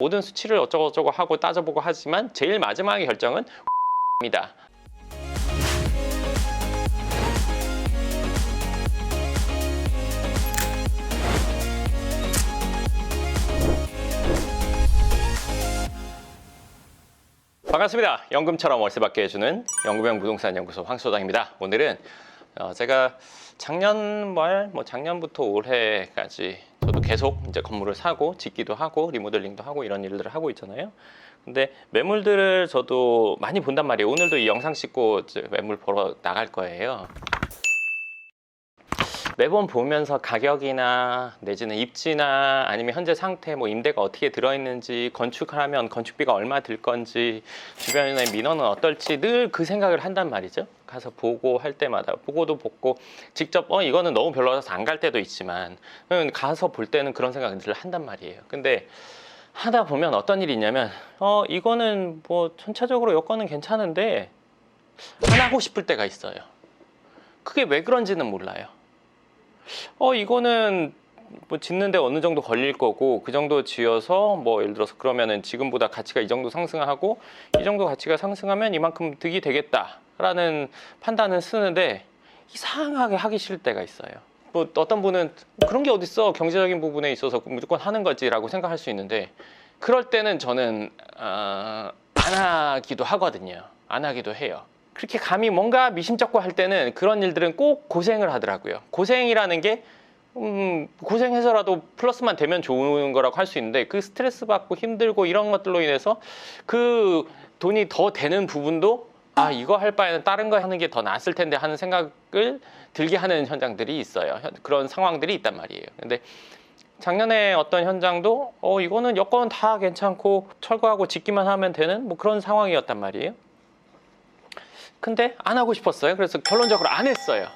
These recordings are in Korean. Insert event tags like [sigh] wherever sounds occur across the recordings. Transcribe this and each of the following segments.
모든 수치를 어쩌고저쩌고 하고 따져보고 하지만 제일 마지막의 결정은 [laughs] 입니다. 반갑습니다. 연금처럼 월세 받게 해주는 연금형 부동산 연구소 황소장입니다. 오늘은 어, 제가 작년 말, 뭐 작년부터 올해까지 저도 계속 이제 건물을 사고 짓기도 하고 리모델링도 하고 이런 일들을 하고 있잖아요. 근데 매물들을 저도 많이 본단 말이에요. 오늘도 이 영상 찍고 매물 보러 나갈 거예요. 매번 보면서 가격이나 내지는 입지나 아니면 현재 상태 뭐 임대가 어떻게 들어있는지 건축하면 건축비가 얼마 들 건지 주변의 민원은 어떨지 늘 그 생각을 한단 말이죠. 가서 보고 할 때마다 보고도 보고 직접 어 이거는 너무 별로라서 안 갈 때도 있지만 음, 가서 볼 때는 그런 생각을 늘 한단 말이에요. 근데 하다 보면 어떤 일이 있냐면 어 이거는 뭐 전체적으로 여건은 괜찮은데 안 하고 싶을 때가 있어요. 그게 왜 그런지는 몰라요. 어 이거는 뭐 짓는데 어느 정도 걸릴 거고 그 정도 지어서 뭐 예를 들어서 그러면은 지금보다 가치가 이 정도 상승하고 이 정도 가치가 상승하면 이만큼 득이 되겠다라는 판단은 쓰는데 이상하게 하기 싫을 때가 있어요. 뭐 어떤 분은 그런 게 어딨어 경제적인 부분에 있어서 무조건 하는 거지라고 생각할 수 있는데 그럴 때는 저는 어, 안 하기도 하거든요. 안 하기도 해요. 그렇게 감히 뭔가 미심쩍고 할 때는 그런 일들은 꼭 고생을 하더라고요. 고생이라는 게 음, 고생해서라도 플러스만 되면 좋은 거라고 할 수 있는데 그 스트레스 받고 힘들고 이런 것들로 인해서 그 돈이 더 되는 부분도 아 이거 할 바에는 다른 거 하는 게 더 낫을 텐데 하는 생각을 들게 하는 현장들이 있어요. 현- 그런 상황들이 있단 말이에요. 근데 작년에 어떤 현장도 어 이거는 여건 다 괜찮고 철거하고 짓기만 하면 되는 뭐 그런 상황이었단 말이에요. 근데 안 하고 싶었어요. 그래서 결론적으로 안 했어요.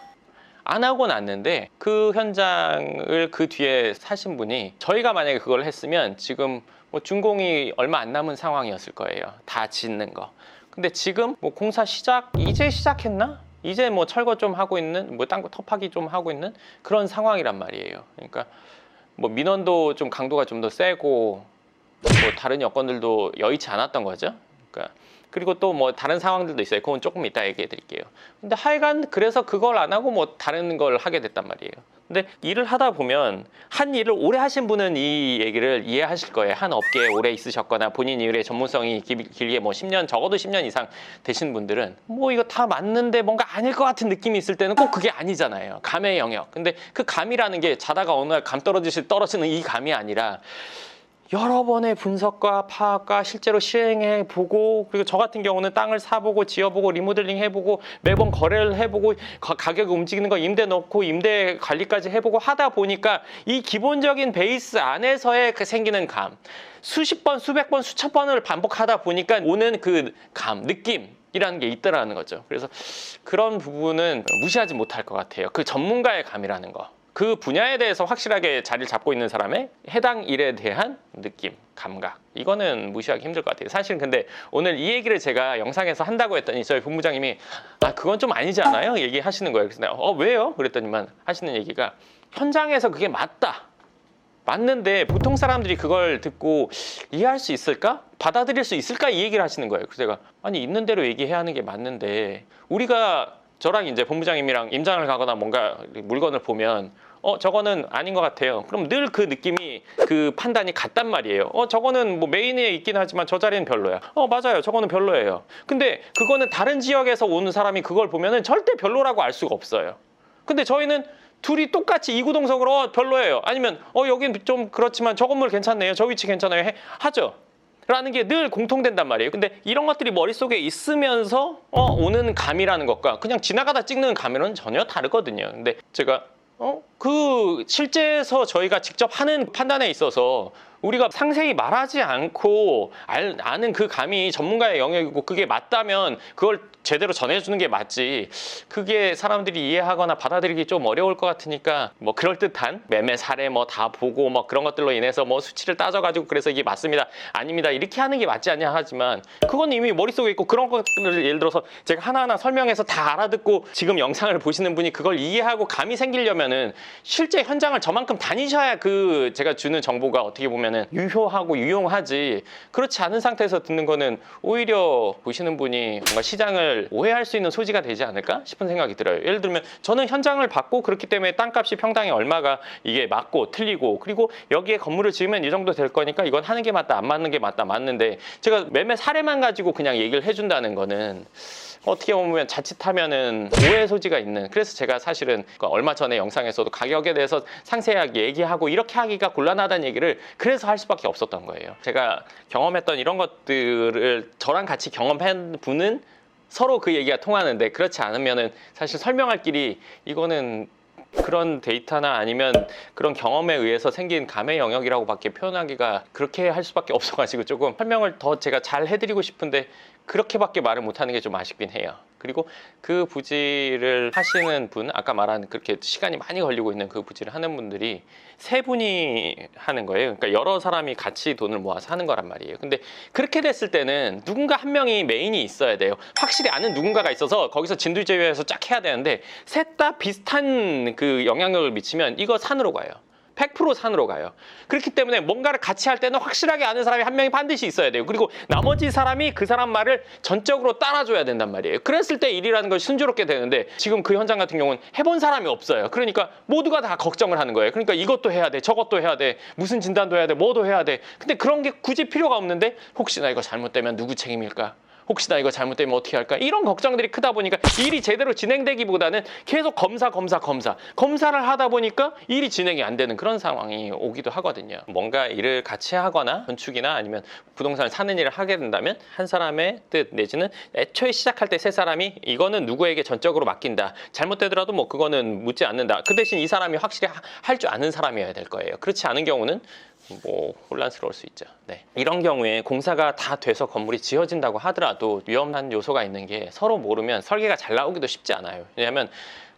안 하고 났는데 그 현장을 그 뒤에 사신 분이 저희가 만약에 그걸 했으면 지금 뭐 준공이 얼마 안 남은 상황이었을 거예요. 다 짓는 거. 근데 지금 뭐 공사 시작 이제 시작했나? 이제 뭐 철거 좀 하고 있는 뭐딴거 터파기 좀 하고 있는 그런 상황이란 말이에요. 그러니까 뭐 민원도 좀 강도가 좀 더 세고 뭐 다른 여건들도 여의치 않았던 거죠. 그러니까 그리고 또 뭐 다른 상황들도 있어요. 그건 조금 이따 얘기해 드릴게요. 근데 하여간 그래서 그걸 안 하고 뭐 다른 걸 하게 됐단 말이에요. 근데 일을 하다 보면 한 일을 오래 하신 분은 이 얘기를 이해하실 거예요. 한 업계에 오래 있으셨거나 본인 일의 전문성이 길- 길게 뭐 10년 적어도 10년 이상 되신 분들은 뭐 이거 다 맞는데 뭔가 아닐 것 같은 느낌이 있을 때는 꼭 그게 아니잖아요. 감의 영역. 근데 그 감이라는 게 자다가 어느 날 감 떨어지실 떨어지는 이 감이 아니라 여러 번의 분석과 파악과 실제로 시행해 보고 그리고 저 같은 경우는 땅을 사보고 지어보고 리모델링 해보고 매번 거래를 해보고 가- 가격 움직이는 거 임대 넣고 임대 관리까지 해보고 하다 보니까 이 기본적인 베이스 안에서의 그 생기는 감 수십 번 수백 번 수천 번을 반복하다 보니까 오는 그 감 느낌 이라는 게 있더라는 거죠. 그래서 그런 부분은 무시하지 못할 것 같아요. 그 전문가의 감이라는 거. 그 분야에 대해서 확실하게 자리를 잡고 있는 사람의 해당 일에 대한 느낌, 감각. 이거는 무시하기 힘들 것 같아요. 사실 근데 오늘 이 얘기를 제가 영상에서 한다고 했더니 저희 본부장님이 아, 그건 좀 아니지 않아요? 얘기하시는 거예요. 그래서 내가 어, 왜요? 그랬더니만 하시는 얘기가 현장에서 그게 맞다. 맞는데 보통 사람들이 그걸 듣고 이해할 수 있을까? 받아들일 수 있을까? 이 얘기를 하시는 거예요. 그래서 제가 아니 있는 대로 얘기해야 하는 게 맞는데 우리가 저랑 이제 본부장님이랑 임장을 가거나 뭔가 물건을 보면 어 저거는 아닌 것 같아요. 그럼 늘 그 느낌이 그 판단이 같단 말이에요. 어 저거는 뭐 메인에 있긴 하지만 저 자리는 별로야. 어 맞아요. 저거는 별로예요. 근데 그거는 다른 지역에서 오는 사람이 그걸 보면은 절대 별로라고 알 수가 없어요. 근데 저희는 둘이 똑같이 이구동성으로 어, 별로예요. 아니면 어 여긴 좀 그렇지만 저 건물 괜찮네요. 저 위치 괜찮아요. 해, 하죠. 라는 게 늘 공통된단 말이에요. 근데 이런 것들이 머릿속에 있으면서 어, 오는 감이라는 것과 그냥 지나가다 찍는 감이는 전혀 다르거든요. 근데 제가 어? 그 실제에서 저희가 직접 하는 판단에 있어서 우리가 상세히 말하지 않고 알, 아는 그 감이 전문가의 영역이고 그게 맞다면 그걸 제대로 전해주는 게 맞지. 그게 사람들이 이해하거나 받아들이기 좀 어려울 것 같으니까 뭐 그럴듯한 매매 사례 뭐 다 보고 뭐 그런 것들로 인해서 뭐 수치를 따져가지고 그래서 이게 맞습니다. 아닙니다. 이렇게 하는 게 맞지 않냐 하지만 그건 이미 머릿속에 있고 그런 것들을 예를 들어서 제가 하나하나 설명해서 다 알아듣고 지금 영상을 보시는 분이 그걸 이해하고 감이 생기려면은 실제 현장을 저만큼 다니셔야 그 제가 주는 정보가 어떻게 보면 들으면은 유효하고 유용하지 그렇지 않은 상태에서 듣는 거는 오히려 보시는 분이 뭔가 시장을 오해할 수 있는 소지가 되지 않을까 싶은 생각이 들어요. 예를 들면 저는 현장을 받고 그렇기 때문에 땅값이 평당에 얼마가 이게 맞고 틀리고 그리고 여기에 건물을 지으면 이 정도 될 거니까 이건 하는 게 맞다 안 맞는 게 맞다 맞는데 제가 매매 사례만 가지고 그냥 얘기를 해준다는 거는 어떻게 보면 자칫하면은 오해 소지가 있는 그래서 제가 사실은 그 얼마 전에 영상에서도 가격에 대해서 상세하게 얘기하고 이렇게 하기가 곤란하다는 얘기를 그래서 할 수밖에 없었던 거예요. 제가 경험했던 이런 것들을 저랑 같이 경험한 분은 서로 그 얘기가 통하는데 그렇지 않으면은 사실 설명할 길이 이거는 그런 데이터나 아니면 그런 경험에 의해서 생긴 감의 영역이라고 밖에 표현하기가 그렇게 할 수밖에 없어가지고 조금 설명을 더 제가 잘 해드리고 싶은데 그렇게밖에 말을 못하는 게 좀 아쉽긴 해요. 그리고 그 부지를 하시는 분, 아까 말한 그렇게 시간이 많이 걸리고 있는 그 부지를 하는 분들이 세 분이 하는 거예요. 그러니까 여러 사람이 같이 돈을 모아서 하는 거란 말이에요. 근데 그렇게 됐을 때는 누군가 한 명이 메인이 있어야 돼요. 확실히 아는 누군가가 있어서 거기서 진두지휘해서 쫙 해야 되는데 셋 다 비슷한 그 영향력을 미치면 이거 산으로 가요. 100% 산으로 가요. 그렇기 때문에 뭔가를 같이 할 때는 확실하게 아는 사람이 한 명이 반드시 있어야 돼요. 그리고 나머지 사람이 그 사람 말을 전적으로 따라줘야 된단 말이에요. 그랬을 때 일이라는 걸 순조롭게 되는데 지금 그 현장 같은 경우는 해본 사람이 없어요. 그러니까 모두가 다 걱정을 하는 거예요. 그러니까 이것도 해야 돼, 저것도 해야 돼, 무슨 진단도 해야 돼, 뭐도 해야 돼. 근데 그런 게 굳이 필요가 없는데 혹시나 이거 잘못되면 누구 책임일까? 혹시 나 이거 잘못되면 어떻게 할까? 이런 걱정들이 크다 보니까 일이 제대로 진행되기보다는 계속 검사, 검사, 검사. 검사를 하다 보니까 일이 진행이 안 되는 그런 상황이 오기도 하거든요. 뭔가 일을 같이 하거나 건축이나 아니면 부동산을 사는 일을 하게 된다면 한 사람의 뜻 내지는 애초에 시작할 때 세 사람이 이거는 누구에게 전적으로 맡긴다. 잘못되더라도 뭐 그거는 묻지 않는다. 그 대신 이 사람이 확실히 할 줄 아는 사람이어야 될 거예요. 그렇지 않은 경우는 뭐 혼란스러울 수 있죠. 네. 이런 경우에 공사가 다 돼서 건물이 지어진다고 하더라도 위험한 요소가 있는 게 서로 모르면 설계가 잘 나오기도 쉽지 않아요. 왜냐하면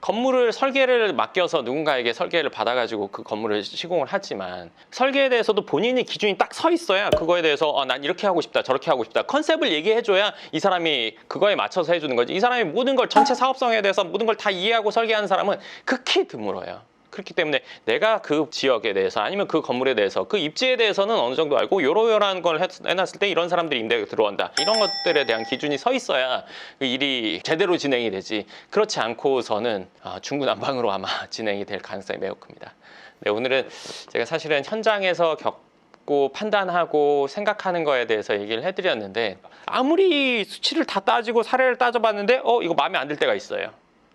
건물을 설계를 맡겨서 누군가에게 설계를 받아가지고 그 건물을 시공을 하지만 설계에 대해서도 본인의 기준이 딱 서 있어야 그거에 대해서 어, 난 이렇게 하고 싶다 저렇게 하고 싶다 컨셉을 얘기해줘야 이 사람이 그거에 맞춰서 해주는 거지 이 사람이 모든 걸 전체 사업성에 대해서 모든 걸 다 이해하고 설계하는 사람은 극히 드물어요. 그렇기 때문에 내가 그 지역에 대해서 아니면 그 건물에 대해서 그 입지에 대해서는 어느 정도 알고 요러요러한 걸 했- 해놨을 때 이런 사람들이 임대가 들어온다 이런 것들에 대한 기준이 서 있어야 그 일이 제대로 진행이 되지 그렇지 않고서는 아, 중구난방으로 아마 [laughs] 진행이 될 가능성이 매우 큽니다. 네, 오늘은 제가 사실은 현장에서 겪고 판단하고 생각하는 거에 대해서 얘기를 해드렸는데 아무리 수치를 다 따지고 사례를 따져봤는데 어 이거 마음에 안 들 때가 있어요.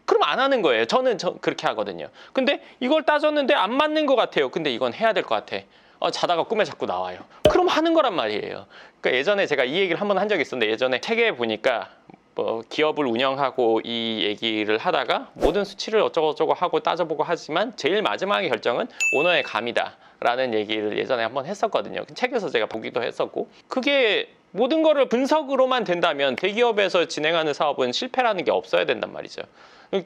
그럼 안 하는 거예요. 저는 저 그렇게 하거든요. 근데 이걸 따졌는데 안 맞는 것 같아요. 근데 이건 해야 될 것 같아. 어, 자다가 꿈에 자꾸 나와요. 그럼 하는 거란 말이에요. 그러니까 예전에 제가 이 얘기를 한 번 한 적이 있었는데 예전에 책에 보니까 뭐 기업을 운영하고 이 얘기를 하다가 모든 수치를 어쩌고저쩌고 하고 따져보고 하지만 제일 마지막의 결정은 오너의 감이다. 라는 얘기를 예전에 한번 했었거든요. 그 책에서 제가 보기도 했었고 그게 모든 거를 분석으로만 된다면 대기업에서 진행하는 사업은 실패라는 게 없어야 된단 말이죠.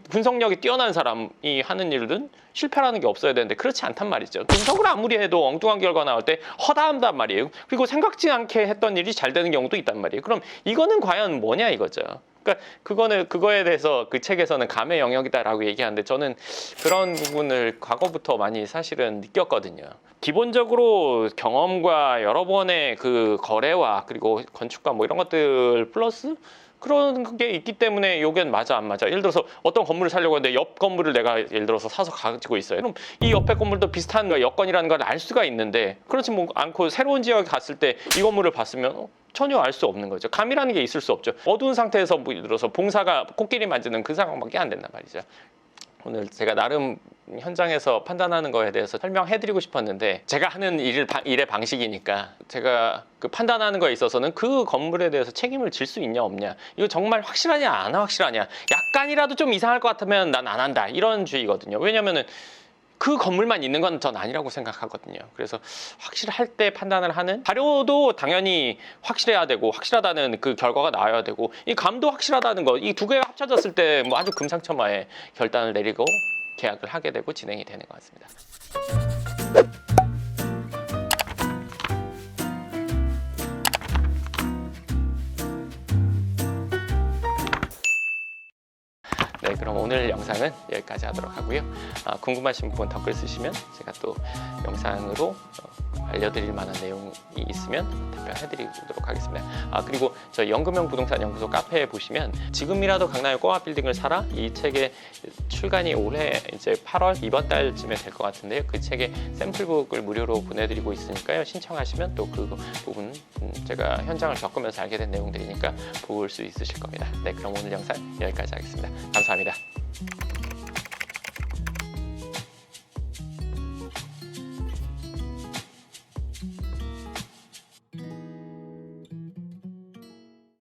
분석력이 뛰어난 사람이 하는 일은 실패라는 게 없어야 되는데 그렇지 않단 말이죠. 분석을 아무리 해도 엉뚱한 결과 나올 때 허다한단 말이에요. 그리고 생각지 않게 했던 일이 잘 되는 경우도 있단 말이에요. 그럼 이거는 과연 뭐냐 이거죠. 그러니까 그거는 그거에 대해서 그 책에서는 감의 영역이다라고 얘기하는데 저는 그런 부분을 과거부터 많이 사실은 느꼈거든요. 기본적으로 경험과 여러 번의 그 거래와 그리고 건축과 뭐 이런 것들 플러스 그런 게 있기 때문에 요겐 맞아 안 맞아. 예를 들어서 어떤 건물을 살려고 하는데 옆 건물을 내가 예를 들어서 사서 가지고 있어요. 그럼 이 옆에 건물도 비슷한 여건이라는 걸 알 수가 있는데 그렇지 뭐 않고 새로운 지역에 갔을 때 이 건물을 봤으면 어, 전혀 알 수 없는 거죠. 감이라는 게 있을 수 없죠. 어두운 상태에서 뭐 예를 들어서 봉사가 코끼리 만지는 그 상황밖에 안 된단 말이죠. 오늘 제가 나름 현장에서 판단하는 거에 대해서 설명해드리고 싶었는데 제가 하는 일, 일의 방식이니까 제가 그 판단하는 거에 있어서는 그 건물에 대해서 책임을 질 수 있냐 없냐. 이거 정말 확실하냐 안 확실하냐. 약간이라도 좀 이상할 것 같으면 난 안 한다. 이런 주의거든요. 왜냐면은 그 건물만 있는 건 전 아니라고 생각하거든요. 그래서 확실할 때 판단을 하는 자료도 당연히 확실해야 되고 확실하다는 그 결과가 나와야 되고 이 감도 확실하다는 거 이 두 개가 합쳐졌을 때 뭐 아주 금상첨화의 결단을 내리고 계약을 하게 되고 진행이 되는 것 같습니다. 오늘 영상은 여기까지 하도록 하고요. 아, 궁금하신 부분 댓글 쓰시면 제가 또 영상으로 어, 알려드릴 만한 내용이 있으면 답변해드리도록 하겠습니다. 아 그리고 저 연금형 부동산 연구소 카페에 보시면 지금이라도 강남의 꼬마 빌딩을 사라 이 책의 출간이 올해 이제 8월 이번 달쯤에 될 것 같은데요. 그 책의 샘플북을 무료로 보내드리고 있으니까요. 신청하시면 또 그 부분 음, 제가 현장을 겪으면서 알게 된 내용들이니까 볼 수 있으실 겁니다. 네, 그럼 오늘 영상 여기까지 하겠습니다. 감사합니다. Thank you.